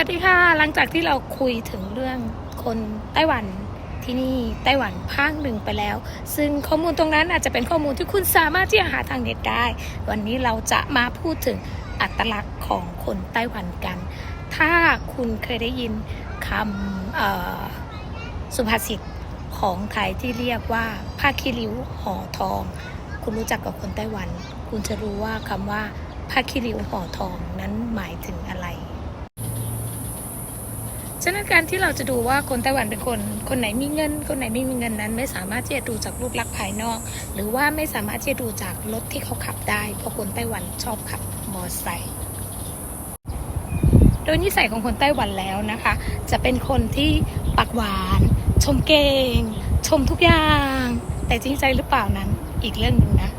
วัสดีค่ะหลังจากที่เราคุยถึงเรื่องคนไต้หวันที่นี่ไต้หวันภาคหนึ่งไปแล้ว ซึ่งข้อมูลตรงนั้นอาจจะเป็นข้อมูลที่คุณสามารถที่จะหาทางเน็ตได้ วันนี้เราจะมาพูดถึงอัตลักษณ์ของคนไต้หวันกัน ถ้าคุณเคยได้ยินคำสุภาษิตของไทยที่เรียกว่าผ้าคีริ้วห่อทอง คุณรู้จักกับคนไต้หวัน คุณจะรู้ว่าคำว่าผ้าคีริ้วห่อทองนั้นหมายถึงอะไระนั้นการที่เราจะดูว่าคนไต้หวันเป็นคน คนไหนมีเงิน คนไหนไม่มีเงินนั้น ไม่สามารถที่จะดูจากรูปลักษณ์ภายนอก หรือว่าไม่สามารถที่จะดูจากรถที่เขาขับได้ เพราะคนไต้หวันชอบขับมอเตอร์ไซค์โดยนิสัยของคนไต้หวันแล้วนะคะ จะเป็นคนที่ปากหวาน ชมเก่ง ชมทุกอย่าง แต่จริงใจหรือเปล่านั้นอีกเรื่องหนึ่งนะ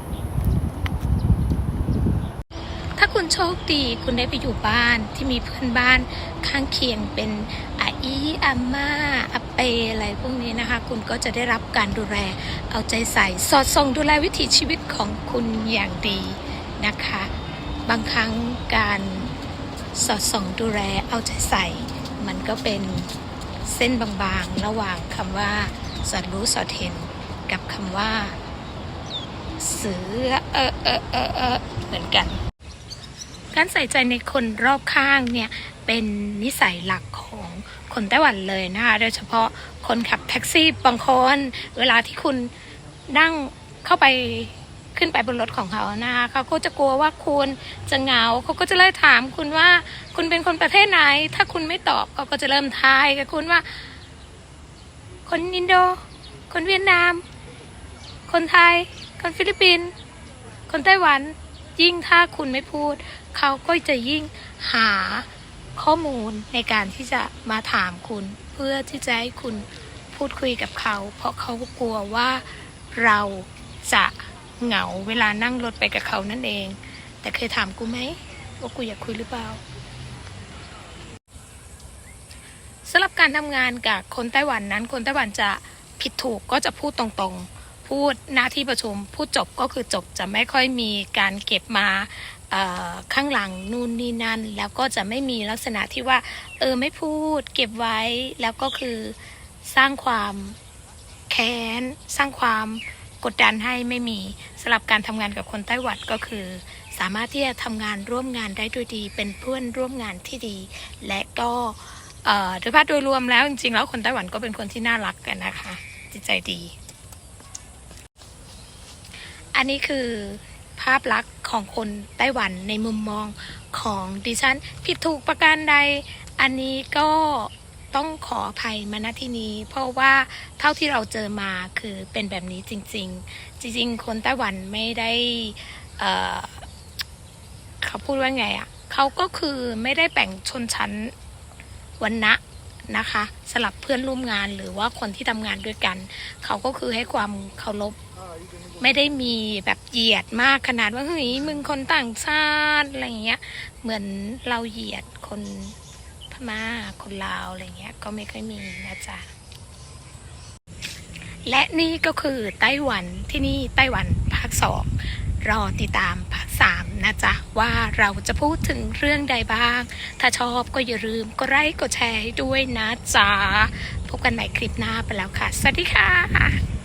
ถ้าคุณโชคดีคุณได้ไปอยู่บ้านที่มีเพื่อนบ้านข้างเคียงเป็นอาอีอาม่าอาเปอะไรพวกนี้นะคะ คุณก็จะได้รับการดูแลเอาใจใส่สอดส่องดูแลวิถีชีวิตของคุณอย่างดีนะคะ บางครั้งการสอดส่องดูแลเอาใจใส่ มันก็เป็นเส้นบางๆ ระหว่างคำว่าสอดรู้สอดเห็นกับคำว่าเสือเออเออเออเออเหมือนกัน การใส่ใจในคนรอบข้างเนี่ยเป็นนิสัยหลักของคนไต้หวันเลยนะคะโดยเฉพาะคนขับแท็กซี่บางคนเวลาที่คุณนั่งเข้าไปขึ้นไปบนรถของเขานะคะเขาก็จะกลัวว่าคุณจะเหงาเขาก็จะเลยถามคุณว่าคุณเป็นคนประเทศไหน ถ้าคุณไม่ตอบเขาก็จะเริ่มทายกับคุณว่า คนอินโด คนเวียดนาม คนไทย คนฟิลิปปินส์คนไต้หวัน ยิ่งถ้าคุณไม่พูด เขาก็จะยิ่งหาข้อมูลในการที่จะมาถามคุณ เพื่อที่จะให้คุณพูดคุยกับเขา เพราะเขากลัวว่าเราจะเหงาเวลานั่งรถไปกับเขานั่นเอง แต่เคยถามกูไหมว่ากูอยากคุยหรือเปล่าสำหรับการทำงานกับคนไต้หวันนั้น คนไต้หวันจะผิดถูกก็จะพูดตรงๆ พูดหน้าที่ประชุมพูดจบก็คือจบจะไม่ค่อยมีการเก็บมาข้างหลังนู่นนี่นั่น แล้วก็จะไม่มีลักษณะที่ว่า เออไม่พูด เก็บไว้แล้วก็คือสร้างความแค้น สร้างความกดดันให้ไม่มีสำหรับการทำงานกับคนไต้หวันก็คือ สามารถที่จะทำงานร่วมงานได้ด้วยดี เป็นเพื่อนร่วมงานที่ดี และก็เอ่อโดยภาพโดยรวมแล้วจริงๆแล้วคนไต้หวันก็เป็นคนที่น่ารักกันนะคะจิตใจดี อันนี้คือภาพลักษณ์ของคนไต้หวันในมุมมองของดิฉัน ผิดถูกประการใด อันนี้ก็ต้องขออภัยมาณที่นี้ เพราะว่าเท่าที่เราเจอมาคือเป็นแบบนี้จริง ๆ จริง ๆ คนไต้หวันไม่ได้เเขาพูดว่าไงอะ่ะเขาก็คือไม่ได้แบ่งชนชั้นวันนะ นะคะ สลับเพื่อนร่วมงานหรือว่าคนที่ทำงานด้วยกัน เขาก็คือให้ความเคารพไม่ได้มีแบบเหยียดมากขนาดว่าเฮ้ยมึงคนต่างชาติอะไรเงี้ย เหมือนเราเหยียดคนพม่าคนลาวอะไรเงี้ย ก็ไม่ค่อยมีนะจ๊ะและนี่ก็คือไต้หวันที่นี่ไต้หวันภาคสองรอติดตามภาคสาม นะจ๊ะ ว่าเราจะพูดถึงเรื่องใดบ้าง ถ้าชอบก็อย่าลืมกดไลค์กดแชร์ด้วยนะจ๊ะ พบกันใหม่คลิปหน้าไปแล้วค่ะ สวัสดีค่ะ